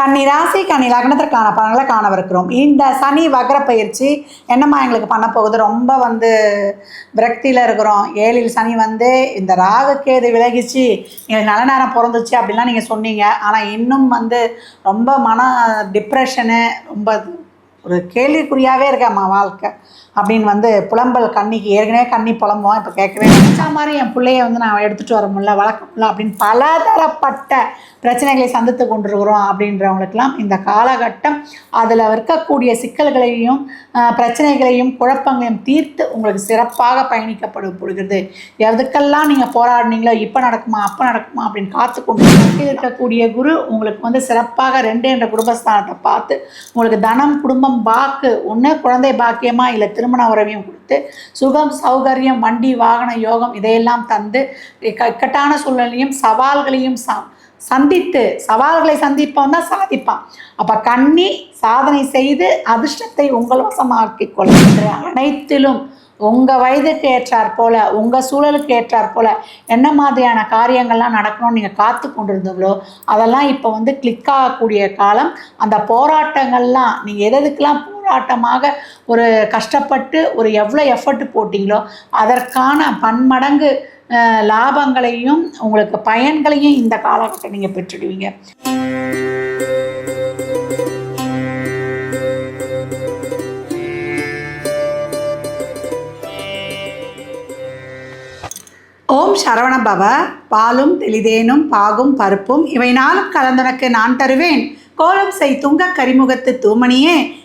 கன்னி ராசி கன்னி லக்னத்திற்கான பலன்களை காணவிருக்கிறோம். இந்த சனி வக்ர பயிற்சி என்னம்மா எங்களுக்கு பண்ண போகுது? ரொம்ப வந்து விரக்தியில் இருக்கிறோம். ஏழில் சனி வந்து இந்த ராகுக்கேது விலகிச்சு எங்களுக்கு நல்ல நேரம் பிறந்துச்சு அப்படின்லாம் நீங்கள் சொன்னீங்க. ஆனால் இன்னும் வந்து ரொம்ப மன டிப்ரெஷனு ரொம்ப ஒரு கேள்விக்குறியாகவே இருக்கேம்மா வாழ்க்கை. அப்படின்னு வந்து புலம்பல் கண்ணிக்கு ஏற்கனவே கண்ணி புலம்புவோம் இப்போ கேட்கவே நினச்சா மாதிரி என் பிள்ளைய வந்து நான் எடுத்துகிட்டு வர முடியல வளர்க்க முடியல அப்படின்னு பலதரப்பட்ட பிரச்சனைகளை சந்தித்து கொண்டிருக்கிறோம் அப்படின்றவங்களுக்கெல்லாம் இந்த காலகட்டம் அதில் இருக்கக்கூடிய சிக்கல்களையும் பிரச்சனைகளையும் குழப்பங்களையும் தீர்த்து உங்களுக்கு சிறப்பாக பயணிக்கப்படுகிறது எதுக்கெல்லாம் நீங்கள் போராடினீங்களோ இப்போ நடக்குமா அப்போ நடக்குமா அப்படின்னு காத்து கொண்டு இருக்கக்கூடிய குரு உங்களுக்கு வந்து சிறப்பாக ரெண்டு என்ற குடும்பஸ்தானத்தை பார்த்து உங்களுக்கு தனம் குடும்பம் பாக்கு ஒன்று குழந்தை பாக்கியமாக இல்லை திரும்ப திருமண உறவையும் கொடுத்து சுகம் சௌகரியம் வண்டி வாகன யோகம் இதையெல்லாம் தந்து இக்க- இக்கட்டான சூழ்நிலையும் சவால்களையும் ச சந்தித்து சவால்களை சந்திப்பவன் தான் சாதிப்பான். அப்போ கண்ணி சாதனை செய்து அதிர்ஷ்டத்தை உங்கள் வசமாக்கி கொள்கின்ற அனைத்திலும் உங்கள் வயதுக்கு ஏற்றாற் போல உங்கள் சூழலுக்கு ஏற்றாற் போல என்ன மாதிரியான காரியங்கள்லாம் நடக்கணும்னு நீங்கள் காத்து கொண்டிருந்தீங்களோ அதெல்லாம் இப்போ வந்து கிளிக் ஆகக்கூடிய காலம் அந்த போராட்டங்கள்லாம் நீங்கள் எதுக்கெல்லாம் போராட்டமாக ஒரு கஷ்டப்பட்டு ஒரு எவ்வளோ எஃபர்ட் போட்டிங்களோ அதற்கான பன்மடங்கு லாபங்களையும் உங்களுக்கு பயன்களையும் இந்த காலகட்டம் நீங்கள் பெற்றுடுவீங்க. ஓம் சரவண பவ பாலும் தெளிதேனும் பாகும் பருப்பும் இவை நாளும் கலந்துனக்கு நான் தருவேன். கோலம் செய் துங்க கரிமுகத்து தூமணியே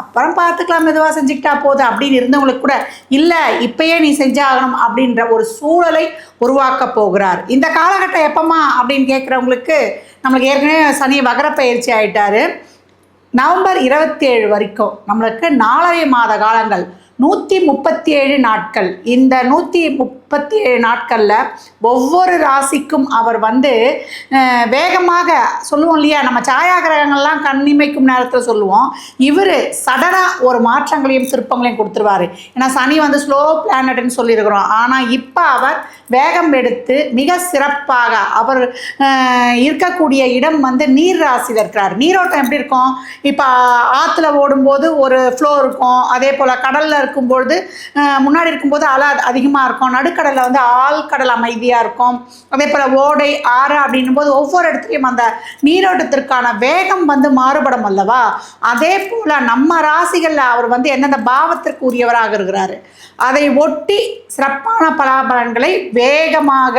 அப்புறம் பார்த்துக்கலாம் மெதுவாக செஞ்சுக்கிட்டா போதும் அப்படின்னு இருந்தவங்களுக்கு கூட இல்லை இப்பயே நீ செஞ்சாகணும் அப்படின்ற ஒரு சூழலை உருவாக்க போகிறார். இந்த காலகட்டம் எப்பமா அப்படின்னு கேட்குறவங்களுக்கு நம்மளுக்கு ஏற்கனவே சனி வகர பயிற்சி ஆகிட்டாரு நவம்பர் இருபத்தி ஏழு வரைக்கும் நம்மளுக்கு நாலரை மாத காலங்கள் நூற்றி முப்பத்தி ஏழு நாட்கள். இந்த நூற்றி முப் முப்பத்தி ஏழு நாட்களில் ஒவ்வொரு ராசிக்கும் அவர் வந்து வேகமாக சொல்லுவோம் இல்லையா? நம்ம சாயாகிரகங்கள்லாம் கண்ணிமைக்கும் நேரத்தில் சொல்லுவோம். இவர் சடனாக ஒரு மாற்றங்களையும் திருப்பங்களையும் கொடுத்துருவாரு. ஏன்னா சனி வந்து ஸ்லோ பிளானட்னு சொல்லியிருக்கிறோம். ஆனால் இப்போ அவர் வேகம் எடுத்து மிக சிறப்பாக அவர் இருக்கக்கூடிய இடம் வந்து நீர் ராசியில் இருக்கிறார். நீரோட்டம் எப்படி இருக்கும்? இப்போ ஆற்றுல ஓடும்போது ஒரு ஃப்ளோ இருக்கும். அதே போல் கடலில் இருக்கும்பொழுது முன்னாடி இருக்கும்போது அலை அதிகமாக இருக்கும். கடலில் வந்து ஆழ்கடல் அமைதியாக இருக்கும். அதே போல் ஓடை ஆறு அப்படின்னும் போது ஒவ்வொரு இடத்துலையும் அந்த நீரோட்டத்திற்கான வேகம் வந்து மாறுபடும் அல்லவா? அதே போல் நம்ம ராசிகளில் அவர் வந்து எந்தெந்த பாவத்திற்கு உரியவராக இருக்கிறாரு? அதை ஒட்டி சிறப்பான பலாபலன்களை வேகமாக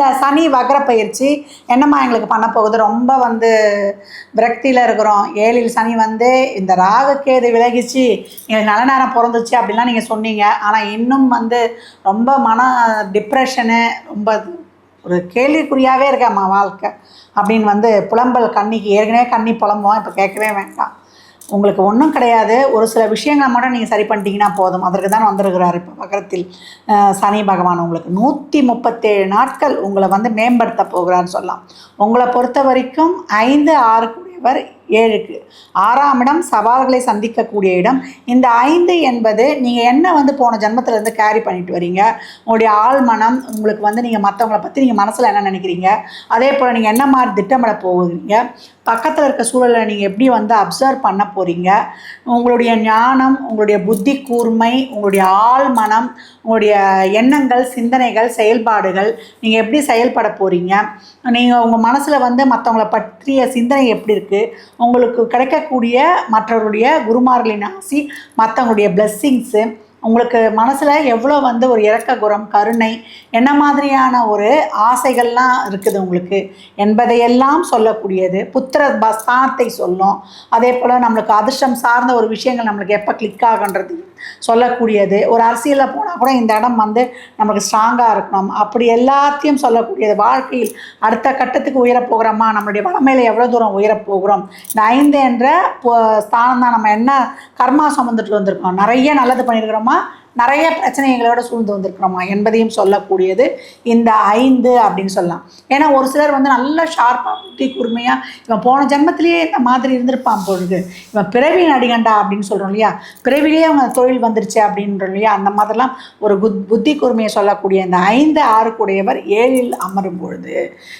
இந்த சனி வக்ர பயிற்சி என்னம்மா எங்களுக்கு பண்ண போகுது? ரொம்ப வந்து விரக்தியில் இருக்கிறோம். ஏழில் சனி வந்து இந்த ராகுக்கேது விலகிச்சு எங்களுக்கு நல்ல நேரம் பிறந்துச்சு அப்படின்லாம் நீங்கள் சொன்னீங்க. ஆனால் இன்னும் வந்து ரொம்ப மன டிப்ரெஷனு ரொம்ப ஒரு கேள்விக்குறியாகவே இருக்கேம்மா வாழ்க்கை அப்படின்னு வந்து புலம்பல் கண்ணிக்கு ஏற்கனவே கண்ணி புலம்புவோம். இப்போ கேட்கவே வேண்டாம். உங்களுக்கு ஒன்றும் கிடையாது. ஒரு சில விஷயங்களை மட்டும் நீங்கள் சரி பண்ணிட்டீங்கன்னா போதும். அதற்கு தான் வந்திருக்கிறார் இப்போ பக்கத்தில் சனி பகவான் உங்களுக்கு. நூற்றி முப்பத்தேழு நாட்கள் உங்களை வந்து மேம்படுத்த போகிறான்னு சொல்லலாம். உங்களை பொறுத்த வரைக்கும் ஐந்து ஆறு கூடியவர் ஏழுக்கு. ஆறாம் இடம் சவால்களை சந்திக்கக்கூடிய இடம். இந்த ஐந்து என்பது நீங்கள் என்ன வந்து போன ஜென்மத்திலேருந்து கேரி பண்ணிட்டு வரீங்க? உங்களுடைய ஆள் மனம் உங்களுக்கு வந்து நீங்கள் மற்றவங்கள பற்றி நீங்கள் மனசில் என்ன நினைக்கிறீங்க? அதே போல் நீங்கள் என்ன மாதிரி திட்டமிட போகிறீங்க பக்கத்தில் இருக்க சூழலை நீங்கள் எப்படி வந்து அப்சர்வ் பண்ண போகிறீங்க உங்களுடைய ஞானம் உங்களுடைய புத்தி கூர்மை உங்களுடைய ஆள் மனம் உங்களுடைய எண்ணங்கள் சிந்தனைகள் செயல்பாடுகள் நீங்கள் எப்படி செயல்பட போகிறீங்க நீங்கள் உங்கள் மனசில் வந்து மற்றவங்கள பற்றிய சிந்தனை எப்படி இருக்குது உங்களுக்கு கிடைக்கக்கூடிய மற்றவருடைய குருமார்களின் ஆசி மற்றவங்களுடைய பிளெஸ்ஸிங்ஸு உங்களுக்கு மனசில் எவ்வளோ வந்து ஒரு இறக்க குரம் கருணை என்ன மாதிரியான ஒரு ஆசைகள்லாம் இருக்குது உங்களுக்கு? என்பதையெல்லாம் சொல்லக்கூடியது. புத்திர பஸ்தானத்தை சொல்லும். அதே போல் நம்மளுக்கு அதிர்ஷ்டம் சார்ந்த ஒரு விஷயங்கள் நம்மளுக்கு எப்போ கிளிக் ஆகுன்றது சொல்லக்கூடியது. ஒரு அரசியலில் போனால் கூட இந்த இடம் வந்து நமக்கு ஸ்ட்ராங்காக இருக்கணும். அப்படி எல்லாத்தையும் சொல்லக்கூடியது. வாழ்க்கையில் அடுத்த கட்டத்துக்கு உயரப் போகிறோமா? நம்மளுடைய வளமையில் எவ்வளோ தூரம் உயரப் போகிறோம்? இந்த ஐந்து என்ற ஸ்தானம் தான் நம்ம என்ன கர்மா சுமந்துட்டு வந்திருக்கோம்? நிறைய நல்லது பண்ணியிருக்கிறோமா? uma நிறைய பிரச்சனைகளோட சூழ்ந்து வந்திருக்கிறோமா? என்பதையும் சொல்லக்கூடியது இந்த ஐந்து அப்படின்னு சொல்லலாம். ஏன்னா ஒரு சிலர் வந்து நல்லா ஷார்ப்பாக புத்தி கூர்மையாக இவன் போன ஜென்மத்திலேயே இந்த மாதிரி இருந்திருப்பான் பொழுது. இவன் பிறவி நடிகண்டா அப்படின்னு சொல்கிறோம் இல்லையா? பிறவிலேயே அவங்க தொழில் வந்துருச்சு அப்படின்றோம் இல்லையா? அந்த மாதிரிலாம் ஒரு குத் புத்தி கூர்மையை சொல்லக்கூடிய இந்த ஐந்து ஆறு கூடையவர் ஏழில் அமரும் பொழுது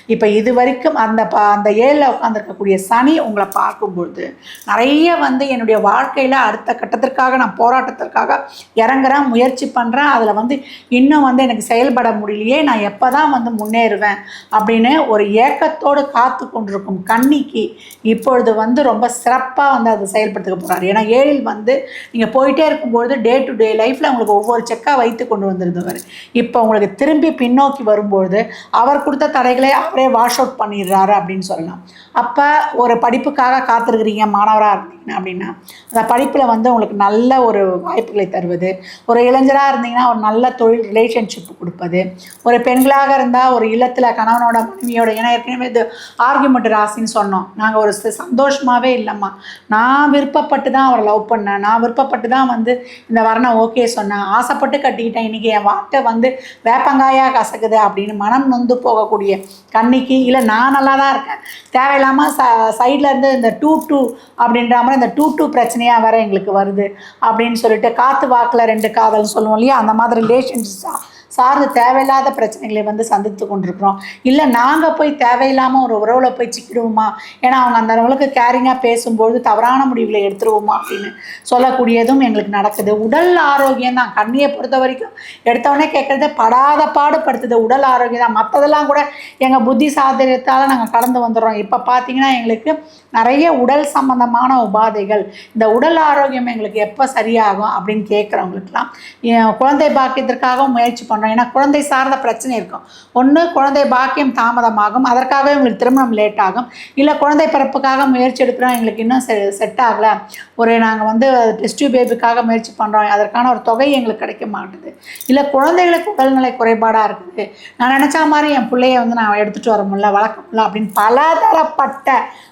இப்போ இது வரைக்கும் அந்த ப அந்த ஏழில் உட்காந்துருக்கக்கூடிய சனி உங்களை பார்க்கும்பொழுது நிறைய வந்து என்னுடைய வாழ்க்கையில் அடுத்த கட்டத்திற்காக நான் போராட்டத்திற்காக இறங்குறேன். முயற்சி பண்ணுறேன் அதில் வந்து இன்னும் வந்து எனக்கு செயல்பட முடியலையே நான் எப்போ தான் வந்து முன்னேறுவேன் அப்படின்னு ஒரு ஏக்கத்தோடு காத்து கொண்டிருக்கும் கன்னிக்கு இப்பொழுது வந்து ரொம்ப சிறப்பாக வந்து அதை செயல்படுத்த போகிறார் ஏன்னா ஏழில் வந்து நீங்கள் போயிட்டே இருக்கும்பொழுது டே டு டே லைஃப்பில் உங்களுக்கு ஒவ்வொரு செக்காக வைத்து கொண்டு வந்திருந்தவர். இப்போ உங்களுக்கு திரும்பி பின்னோக்கி வரும்பொழுது அவர் கொடுத்த தடைகளை அவரே வாஷ் அவுட் பண்ணிடுறாரு அப்படின்னு சொல்லலாம். அப்போ ஒரு படிப்புக்காக காத்திருக்கிறீங்க மாணவராக இருந்தீங்க. அப்படின்னா. அந்த படிப்பில் வந்து உங்களுக்கு நல்ல ஒரு வாய்ப்புகளை தருவது ஒரு இளைஞராக இருந்தீங்கன்னா ஒரு நல்ல தொழில் ரிலேஷன்ஷிப் கொடுப்பது ஒரு பெண்களாக இருந்தால் ஒரு இல்லத்தில் கணவனோட மனைவியோட ஏன்னா ஏற்கனவே இது ஆர்குமெண்ட் ராசின்னு சொன்னோம். நாங்கள் ஒரு சந்தோஷமாகவே இல்லைம்மா. நான் விருப்பப்பட்டு தான் அவரை லவ் பண்ணேன். நான் விருப்பப்பட்டு தான் வந்து இந்த வரணை ஓகே சொன்னேன். ஆசைப்பட்டு கட்டிக்கிட்டேன். இன்றைக்கி என் வார்த்தை வந்து வேப்பங்காயாக கசக்குது அப்படின்னு மனம் நொந்து போகக்கூடிய கண்ணிக்கு இல்லை நான் நல்லா தான் இருக்கேன். தேவையில்லாமல் ச சைடில் இருந்து இந்த டூ டூ அப்படின்ற மாதிரி இந்த டூ டூ பிரச்சனையாக வேறு எங்களுக்கு வருது அப்படின்னு சொல்லிட்டு காற்று வாக்கில் ரெண்டு காதல்னு சொல்லுவோம் இல்லையா? அந்த மாதிரி ரிலேஷன்ஷிப்ஸாக சார்ந்து தேவையில்லாத பிரச்சனைகளை வந்து சந்தித்து கொண்டிருக்கிறோம். இல்லை நாங்கள் போய் தேவையில்லாமல் ஒரு உறவில் போய் சிக்கிடுவோமா? ஏன்னா அவங்க அந்த அளவுக்கு கேரிங்காக பேசும்போது தவறான முடிவுகளை எடுத்துருவோமா அப்படின்னு சொல்லக்கூடியதும் எங்களுக்கு நடக்குது. உடல் ஆரோக்கியம் தான். கண்ணியை பொறுத்த வரைக்கும் எடுத்தவொடனே கேட்குறது படாத பாடுபடுத்துது. உடல் ஆரோக்கியம் தான். மற்றதெல்லாம் கூட எங்கள் புத்தி சாதனத்தால் நாங்கள் கடந்து வந்துடுறோம். இப்போ பார்த்தீங்கன்னா எங்களுக்கு நிறைய உடல் சம்பந்தமான உபாதைகள். இந்த உடல் ஆரோக்கியம் எங்களுக்கு எப்போ சரியாகும் அப்படின்னு கேட்குறவங்களுக்குலாம் என் குழந்தை பாக்கியத்திற்காக முயற்சி பண்ணுறோம் ஏன்னா குழந்தை சார்ந்த பிரச்சனை இருக்கும். ஒன்று குழந்தை பாக்கியம் தாமதமாகும். அதற்காகவே உங்களுக்கு திருமணம் லேட் ஆகும். இல்லை குழந்தை பிறப்புக்காக முயற்சி எடுக்கிறோம் எங்களுக்கு இன்னும் செ செட் ஆகலை. ஒரு நாங்கள் வந்து டெஸ்ட் பேபிக்காக முயற்சி பண்ணுறோம் அதற்கான ஒரு தொகை எங்களுக்கு கிடைக்க மாட்டுது. இல்லை குழந்தைகளுக்கு உடல்நிலை குறைபாடாக இருக்குது. நான் நினச்சா மாதிரி என் பிள்ளைய வந்து நான் எடுத்துகிட்டு வர முடியல வளர்க்க முடியல அப்படின்னு பலதரப்பட்ட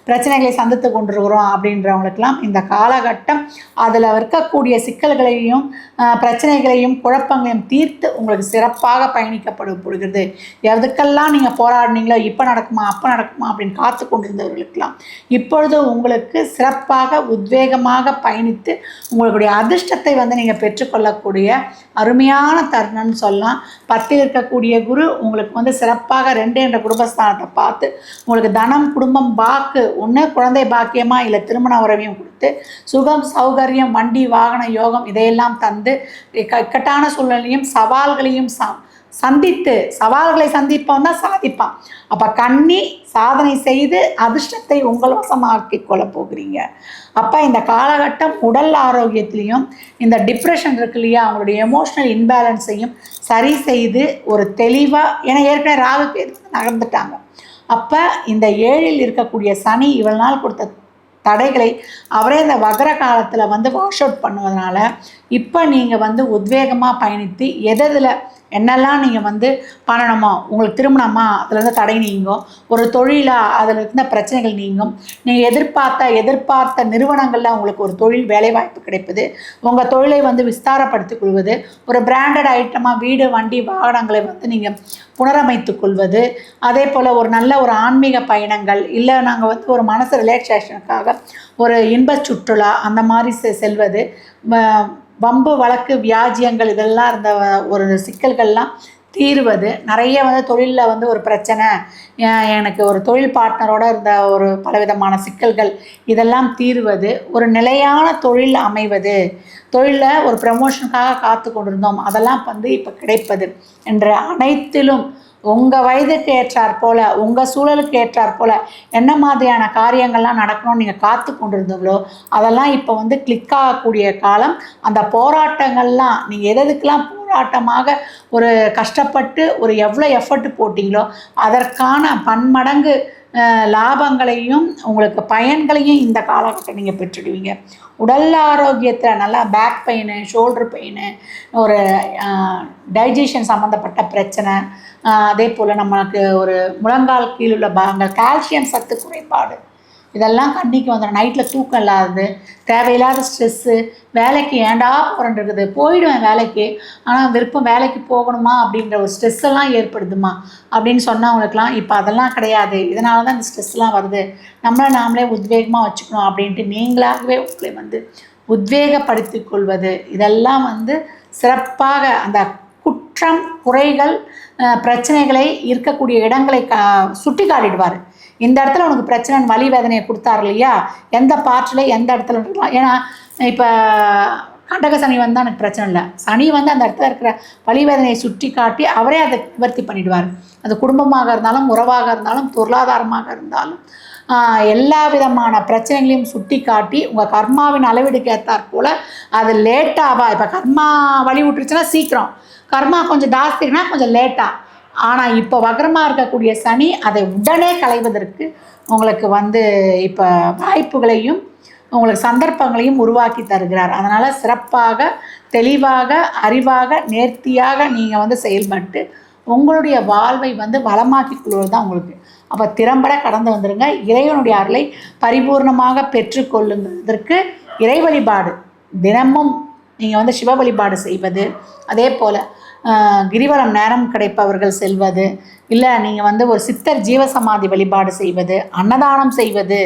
பிரச்சனைகளை சந்தித்து கொண்டிருக்கிறோம் அப்படின்றவங்களுக்கெல்லாம் இந்த காலகட்டம் அதில் இருக்கக்கூடிய சிக்கல்களையும் பிரச்சனைகளையும் குழப்பங்களையும் தீர்த்து உங்களுக்கு சிறப்பாக பயணிக்கப்படுகிறது எதுக்கெல்லாம் நீங்கள் போராடினீங்களோ இப்போ நடக்குமா அப்போ நடக்குமா அப்படின்னு காத்து கொண்டிருந்தவர்களுக்கெல்லாம் இப்பொழுது உங்களுக்கு சிறப்பாக உத்வேகமாக பயணித்து உங்களுடைய அதிர்ஷ்டத்தை வந்து நீங்கள் பெற்றுக்கொள்ளக்கூடிய அருமையான தருணம்னு சொல்லலாம். பத்தில் இருக்கக்கூடிய குரு உங்களுக்கு வந்து சிறப்பாக ரெண்டு என்ற குடும்பஸ்தானத்தை பார்த்து உங்களுக்கு தனம் குடும்பம் பாக்கு ஒன்று குழந்தை பாக்கியமாக இல்லை திருமண உறவையும் கொடுத்து சுகம் சௌகரியம் வண்டி வாகன யோகம் இதையெல்லாம் தந்து இக்கட்டான சூழ்நிலையும் சவால்களையும் ச சந்தித்து சவால்களை சந்திப்பவன் தான் சாதிப்பான். அப்போ கண்ணி சாதனை செய்து அதிர்ஷ்டத்தை உங்கள் வசமாக்கி கொள்ள போகிறீங்க. அப்போ இந்த காலகட்டம் உடல் ஆரோக்கியத்திலையும் இந்த டிப்ரெஷன் இருக்கு இல்லையா அவங்களுடைய எமோஷனல் இன்பேலன்ஸையும் சரி செய்து ஒரு தெளிவாக ஏன்னா ஏற்கனவே ராகு கேது நகர்ந்துட்டாங்க. அப்போ இந்த ஏழில் இருக்கக்கூடிய சனி இவள் நாள் கொடுத்த தடைகளை அவரே இந்த வகர காலத்தில் வந்து வாஷ் அவுட் பண்ணுவதனால இப்போ நீங்கள் வந்து உத்வேகமாக பயணித்து எதில் என்னெல்லாம் நீங்கள் வந்து பண்ணணுமோ உங்களுக்கு திருமணமா அதுலேருந்து தடை நீங்கும் ஒரு தொழிலாக அதில் இருந்த பிரச்சனைகள் நீங்கும் நீங்கள் எதிர்பார்த்த எதிர்பார்த்த நிறுவனங்களில் உங்களுக்கு ஒரு தொழில் வேலைவாய்ப்பு கிடைப்பது உங்கள் தொழிலை வந்து விஸ்தாரப்படுத்திக் கொள்வது ஒரு பிராண்டட் ஐட்டமாக வீடு வண்டி வாகனங்களை வந்து நீங்கள் புனரமைத்து கொள்வது அதே போல் ஒரு நல்ல ஒரு ஆன்மீக பயணங்கள் இல்லை நாங்கள் வந்து ஒரு மனசு ரிலாக்ஸேஷனுக்காக ஒரு இன்ப சுற்றுலா அந்த மாதிரி செ செல்வது வம்பு வழக்கு வியாஜியங்கள் இதெல்லாம் இருந்த ஒரு சிக்கல்கள்லாம் தீர்வது. நிறைய வந்து தொழிலில் வந்து ஒரு பிரச்சனை. எனக்கு ஒரு தொழில் பார்ட்னரோட இருந்த ஒரு பலவிதமான சிக்கல்கள் இதெல்லாம் தீர்வது. ஒரு நிலையான தொழில் அமைவது. தொழிலில் ஒரு ப்ரமோஷனுக்காக காத்து கொண்டிருந்தோம் அதெல்லாம் வந்து இப்போ கிடைப்பது. என்ற அனைத்திலும் உங்கள் வயதுக்கு ஏற்றாற் போல் உங்கள் சூழலுக்கு ஏற்றாற் போல் என்ன மாதிரியான காரியங்கள்லாம் நடக்கணும்னு நீங்கள் காத்து கொண்டிருந்தீங்களோ அதெல்லாம் இப்போ வந்து கிளிக் ஆகக்கூடிய காலம். அந்த போராட்டங்கள்லாம் நீங்கள் எதுக்கெல்லாம் போராட்டமாக ஒரு கஷ்டப்பட்டு ஒரு எவ்வளோ எஃபர்ட் போட்டிங்களோ அதற்கான பன்மடங்கு லாபங்களையும் உங்களுக்கு பயன்களையும் இந்த காலகட்டம் நீங்கள் பெற்றுடுவீங்க. உடல் ஆரோக்கியத்தில் நல்லா பேக் பெயின் ஷோல்டர் பெயின் ஒரு டைஜஷன் சம்மந்தப்பட்ட பிரச்சனை அதே போல் நம்மளுக்கு ஒரு முழங்கால் கீழுள்ள பாகங்கள் கால்சியம் சத்து குறைபாடு. இதெல்லாம் கண்ணிக்கு வந்துடும் நைட்டில் தூக்கம் இல்லாதது தேவையில்லாத ஸ்ட்ரெஸ்ஸு வேலைக்கு ஏண்டா போகிறேன் இருக்குது. போயிடுவேன் வேலைக்கு. ஆனால் விருப்பம் வேலைக்கு போகணுமா அப்படின்ற ஒரு ஸ்ட்ரெஸ் எல்லாம் ஏற்படுதுமா அப்படின்னு சொன்னவங்களுக்குலாம் இப்போ அதெல்லாம் கிடையாது. இதனால தான் இந்த ஸ்ட்ரெஸ்லாம் வருது. நம்மளை நாமளே உத்வேகமாக வச்சுக்கணும் அப்படின்ட்டு நீங்களாகவே உங்களை வந்து உத்வேகப்படுத்திக் கொள்வது. இதெல்லாம் வந்து சிறப்பாக அந்த குற்றம் குறைகள் பிரச்சனைகளை இருக்கக்கூடிய இடங்களை க சுட்டி காட்டிடுவார் இந்த இடத்துல உனக்கு பிரச்சனை வலி வேதனையை கொடுத்தாரு இல்லையா? எந்த பார்ட்டில் எந்த இடத்துல இருக்கலாம். ஏன்னா இப்போ கண்டக சனி வந்தால் எனக்கு பிரச்சனை இல்லை. சனி வந்து அந்த இடத்துல இருக்கிற வழிவேதனையை சுட்டி காட்டி அவரே அதை நிவர்த்தி பண்ணிடுவார். அது குடும்பமாக இருந்தாலும் உறவாக இருந்தாலும் பொருளாதாரமாக இருந்தாலும் எல்லா விதமான பிரச்சனைகளையும் சுட்டி காட்டி உங்கள் கர்மாவின் அளவீடுக்கு ஏற்றாற் போல் அது லேட்டாவா இப்போ கர்மா வழி விட்டுருச்சுன்னா சீக்கிரம். கர்மா கொஞ்சம் ஜாஸ்தினா கொஞ்சம் லேட்டாக ஆனால் இப்போ வக்ரமாக இருக்கக்கூடிய சனி அதை உடனே களைவதற்கு உங்களுக்கு வந்து இப்போ வாய்ப்புகளையும் உங்களுக்கு சந்தர்ப்பங்களையும் உருவாக்கி தருகிறார். அதனால் சிறப்பாக தெளிவாக அறிவாக நேர்த்தியாக நீங்கள் வந்து செயல்பட்டு உங்களுடைய வாழ்வை வந்து வளமாக்கி கொள்வது தான் உங்களுக்கு. அப்போ திறம்பட கடந்து வந்துடுங்க இறைவனுடைய அருளை பரிபூர்ணமாக பெற்றுக்கொள்ளுங்கிறதுக்கு இறை வழிபாடு தினமும் நீங்கள் வந்து சிவ வழிபாடு செய்வது. அதே போல் கிரிவலம் நேரம் கிடைப்பவர்கள் செல்வது இல்லை நீங்கள் வந்து ஒரு சித்தர் ஜீவசமாதி வழிபாடு செய்வது அன்னதானம் செய்வது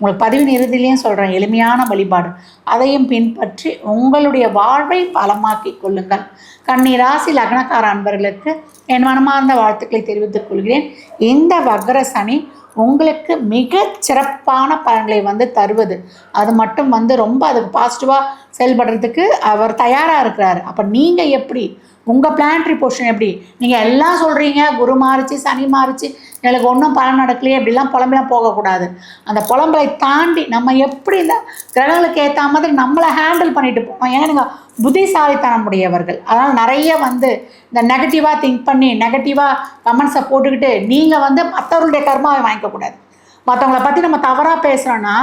உங்களுக்கு பதிவின் இறுதியிலையும் சொல்கிறேன் எளிமையான வழிபாடு. அதையும் பின்பற்றி உங்களுடைய வாழ்வை பலமாக்கிக் கொள்ளுங்கள். கன்னி ராசி லக்னக்கார அன்பர்களுக்கு என் மனமார்ந்த வாழ்த்துக்களை தெரிவித்துக் கொள்கிறேன். இந்த வக்ர சனி உங்களுக்கு மிக சிறப்பான பலன்களை வந்து தருவது. அது மட்டும் வந்து ரொம்ப அதுக்கு பாசிட்டிவாக செயல்படுறதுக்கு அவர் தயாராக இருக்கிறார். அப்போ நீங்கள் எப்படி உங்கள் பிளானட்ரி போர்ஷன் எப்படி? நீங்கள் எல்லாம் சொல்கிறீங்க குரு மாறிச்சு சனி மாறிச்சு எங்களுக்கு ஒன்றும் பலன் நடக்கலையே இப்படிலாம் புலம்பெல்லாம் போகக்கூடாது. அந்த புலம்பலை தாண்டி நம்ம எப்படி இந்த கிரகங்களுக்கு ஏற்ற மாதிரி நம்மளை ஹேண்டில் பண்ணிட்டு போகணும் ஏன்னா நீங்கள் புத்திசாலித்தனம் உடையவர்கள். அதனால் நிறைய வந்து இந்த நெகட்டிவாக திங்க் பண்ணி நெகட்டிவாக கமெண்ட்ஸை போட்டுக்கிட்டு நீங்கள் வந்து மற்றவர்களுடைய கர்மாவை வாங்கிக்கக்கூடாது. மற்றவங்கள பற்றி நம்ம தவறாக பேசுகிறோன்னா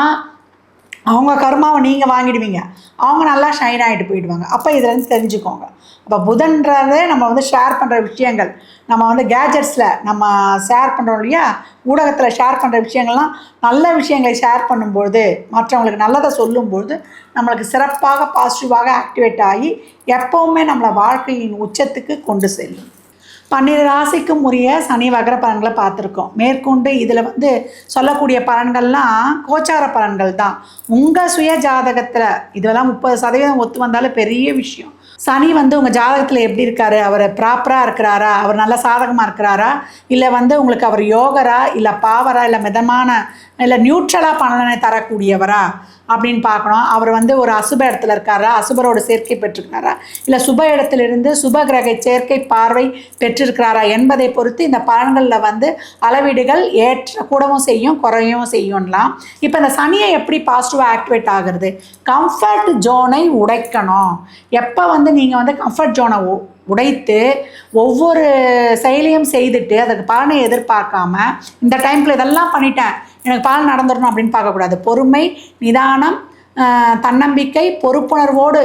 அவங்க கர்மாவை நீங்கள் வாங்கிடுவீங்க. அவங்க நல்லா ஷைன் ஆகிட்டு போயிடுவாங்க. அப்போ இதுலேருந்து தெரிஞ்சுக்கோங்க. அப்போ புதன்றதே நம்ம வந்து ஷேர் பண்ணுற விஷயங்கள். நம்ம வந்து கேஜெட்ஸில் நம்ம ஷேர் பண்ணுறோம் இல்லையா? ஊடகத்தில் ஷேர் பண்ணுற விஷயங்கள்லாம் நல்ல விஷயங்களை ஷேர் பண்ணும்பொழுது மற்றவங்களுக்கு நல்லதை சொல்லும்பொழுது நம்மளுக்கு சிறப்பாக பாசிட்டிவாக ஆக்டிவேட் ஆகி எப்போவுமே நம்மளை வாழ்க்கையின் உச்சத்துக்கு கொண்டு செல்லும். பன்னிரு ராசிக்கும் உரிய சனி வகர பலன்களை பார்த்துருக்கோம். மேற்கொண்டு இதில் வந்து சொல்லக்கூடிய பலன்கள்லாம் கோச்சார பலன்கள் தான். உங்கள் சுய ஜாதகத்தில் இதெல்லாம் முப்பது சதவீதம் ஒத்து வந்தாலும் பெரிய விஷயம். சனி வந்து உங்கள் ஜாதகத்தில் எப்படி இருக்கார்? அவர் ப்ராப்பராக இருக்கிறாரா? அவர் நல்ல சாதகமாக இருக்கிறாரா? இல்லை வந்து உங்களுக்கு அவர் யோகரா? இல்லை பாவரா? இல்லை மிதமான இல்லை நியூட்ரலாக பலனை தரக்கூடியவரா? அப்படின்னு பார்க்கணும். அவர் வந்து ஒரு அசுப இடத்துல இருக்காரா? அசுபரோட சேர்க்கை பெற்றிருக்கிறாரா? இல்லை சுப இடத்திலிருந்து சுப கிரக சேர்க்கை பார்வை பெற்றிருக்கிறாரா என்பதை பொறுத்து இந்த பலன்களில் வந்து அளவீடுகள் ஏற்ற கூடவும் செய்யும் குறையவும் செய்யும்லாம். இப்போ இந்த சனியை எப்படி பாசிட்டிவாக ஆக்டிவேட் ஆகுறது? கம்ஃபர்ட் ஜோனை உடைக்கணும். எப்போ வந்து நீங்கள் வந்து கம்ஃபர்ட் ஜோனை உடைத்து ஒவ்வொரு செயலையும் செய்துட்டு அதுக்கு பலனை எதிர்பார்க்காம இந்த டைமில் இதெல்லாம் பண்ணிட்டேன் எனக்கு பலன் நடந்துடணும் அப்படின்னு பார்க்கக்கூடாது. பொறுமை நிதானம் தன்னம்பிக்கை பொறுப்புணர்வோடு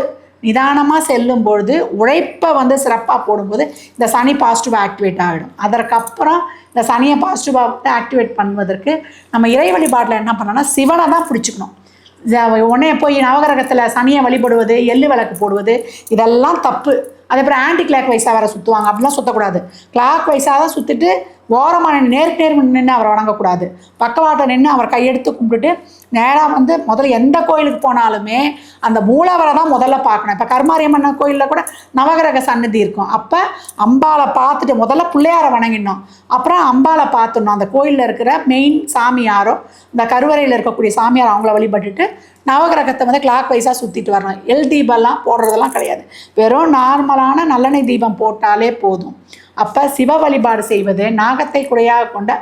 நிதானமாக செல்லும் பொழுது உழைப்பை வந்து சிறப்பாக போடும்போது இந்த சனி பாசிட்டிவாக ஆக்டிவேட் ஆகிடும் அதற்கப்புறம் இந்த சனியை பாசிட்டிவாக ஆக்டிவேட் பண்ணுவதற்கு நம்ம இறை வழிபாட்டில் என்ன பண்ணோம்னா சிவனை தான் பிடிச்சிக்கணும். உடனே போய் நவகிரகத்தில் சனியை வழிபடுவது எள்ளு விளக்கு போடுவது இதெல்லாம் தப்பு. அதுக்கப்புறம் அப்புறம் ஆன்டி கிளாக் வைஸாக வேறு சுற்றுவாங்க அப்படிலாம் சுற்றக்கூடாது கிளாக் வைஸாக தான் சுற்றிட்டு ஓரமான நேருக்கு நேர் நின்று அவரை வணங்கக்கூடாது. பக்கவாட்டை நின்று அவர் கையெடுத்து கும்பிட்டுட்டு நேராக வந்து முதல்ல எந்த கோயிலுக்கு போனாலுமே அந்த மூலவரை தான் முதல்ல பார்க்கணும். இப்போ கருமாரியம்மன் கோயிலில் கூட நவகிரக சன்னதி இருக்கும். அப்போ அம்பாளை பார்த்துட்டு முதல்ல பிள்ளையாரை வணங்கிடணும். அப்புறம் அம்பாளை பார்த்துடணும். அந்த கோயிலில் இருக்கிற மெயின் சாமியாரோ இந்த கருவறையில் இருக்கக்கூடிய சாமியார் அவங்கள வழிபட்டுட்டு நவகிரகத்தை வந்து கிளாக் வைஸாக சுற்றிட்டு வரணும். எல் தீபம்லாம் போடுறதெல்லாம் கிடையாது. வெறும் நார்மலான நல்லெண்ணெய் தீபம் போட்டாலே போதும். அப்போ சிவ வழிபாடு செய்வது நாகத்தை குறையாக கொண்ட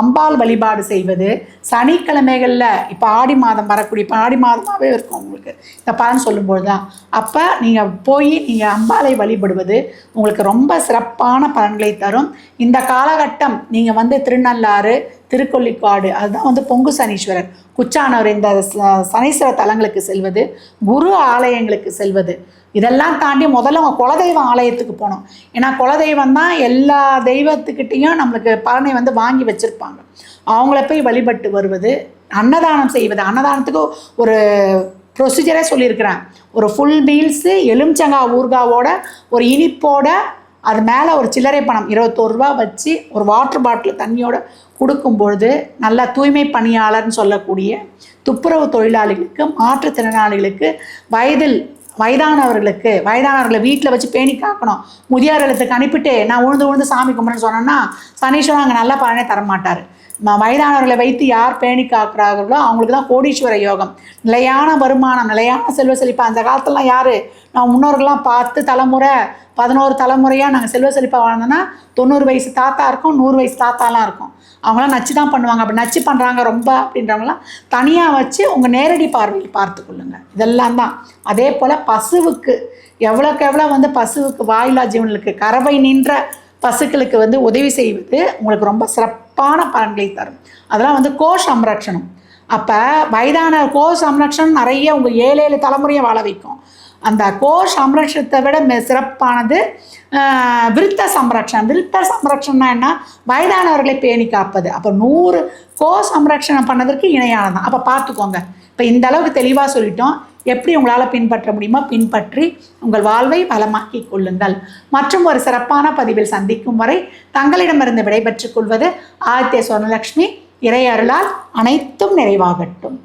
அம்பாள் வழிபாடு செய்வது சனிக்கிழமைகளில் இப்போ ஆடி மாதம் வரக்கூடிய இப்போ ஆடி மாதமாகவே இருக்கும் உங்களுக்கு. இந்த பலன் சொல்லும்போது தான் அப்போ நீங்கள் போய் நீங்கள் அம்பாளை வழிபடுவது உங்களுக்கு ரொம்ப சிறப்பான பலன்களை தரும். இந்த காலகட்டம் நீங்கள் வந்து திருநள்ளாறு திருக்கொள்ளிக்காடு அதுதான் வந்து பொங்கு சனீஸ்வரர். குச்சானவர் இந்த சனீஸ்வர தலங்களுக்கு செல்வது குரு ஆலயங்களுக்கு செல்வது. இதெல்லாம் தாண்டி முதல்ல அவன் குலதெய்வம் ஆலயத்துக்கு போனோம். ஏன்னா குலதெய்வம் தான் எல்லா தெய்வத்துக்கிட்டேயும் நம்மளுக்கு பலனை வந்து வாங்கி வச்சுருப்பாங்க. அவங்கள போய் வழிபட்டு வருவது அன்னதானம் செய்வது. அன்னதானத்துக்கு ஒரு ப்ரொசீஜரே சொல்லியிருக்கிறேன். ஒரு ஃபுல் மீல்ஸு எலுமிச்சங்காய் ஊர்காவோட ஒரு இனிப்போட அது மேலே ஒரு சில்லறை பணம் இருபத்தோரு ரூபா வச்சு ஒரு வாட்டர் பாட்டில் தண்ணியோட கொடுக்கும் பொழுது நல்ல தூய்மை பணியாளர்னு சொல்லக்கூடிய துப்புரவு தொழிலாளிகளுக்கு மாற்றுத்திறனாளிகளுக்கு வயதில் வயதானவர்களுக்கு வயதானவர்களை வீட்டில் வச்சு பேணி காக்கணும். முதியோர் அனுப்பிட்டு நான் உழுந்து உழுந்து சாமி கும்பிடுன்னு சொன்னேன்னா சனீஸ்வரன் அங்கே நல்ல பலனே தரமாட்டார். வயதானவர்களை வைத்து யார் பேணி காக்கிறார்களோ அவங்களுக்கு தான் கோடீஸ்வர யோகம். நிலையான வருமானம் நிலையான செல்வ செழிப்பு. அந்த காலத்துலலாம் யார்? நான் முன்னோர்கள்லாம் பார்த்து தலைமுறை பதினோரு தலைமுறையாக நாங்கள் செல்வ செழிப்பாக வாழ்ந்தோன்னா தொண்ணூறு வயசு தாத்தா இருக்கும் நூறு வயசு தாத்தாலாம் இருக்கும். அவங்களாம் நச்சு தான் பண்ணுவாங்க. அப்படி நச்சு பண்ணுறாங்க ரொம்ப அப்படின்றவங்களாம் தனியாக வச்சு உங்கள் நேரடி பார்வையில் பார்த்துக்கொள்ளுங்க இதெல்லாம் தான். அதே போல் பசுவுக்கு எவ்வளோக்கு எவ்வளோ வந்து பசுவுக்கு வாயிலா ஜீவனுக்கு கறவை நின்ற பசுக்களுக்கு வந்து உதவி செய்வது உங்களுக்கு ரொம்ப சிறப்பு. சிறப்பான பலன்களை தரும். அதெல்லாம் வந்து கோ சம்ரட்சணம். அப்போ வயதான கோ சம்ரட்சணம் நிறைய உங்கள் ஏழு ஏழு தலைமுறையை வாழ வைக்கும். அந்த கோ சம்ரட்சத்தை விட மெ- சிறப்பானது விருத்த சம்ரட்சணம். விருத்த சம்ரட்சணம்னா என்ன? வயதானவர்களை பேணி காப்பது. அப்போ நூறு கோ சம்ரட்சணம் பண்ணதற்கு இணையானதான் அப்போ பார்த்துக்கோங்க. இப்போ இந்த அளவுக்கு தெளிவாக சொல்லிட்டோம். எப்படி உங்களால் பின்பற்ற முடியுமோ பின்பற்றி உங்கள் வாழ்வை வளமாக்கி கொள்ளுங்கள். மற்றும் ஒரு சிறப்பான பதிவில் சந்திக்கும் வரை தங்களிடமிருந்து விடைபெற்றுக் கொள்வது ஆதித்ய சுவர்ணலக்ஷ்மி இறை அருளால் அனைத்தும் நிறைவாகட்டும்.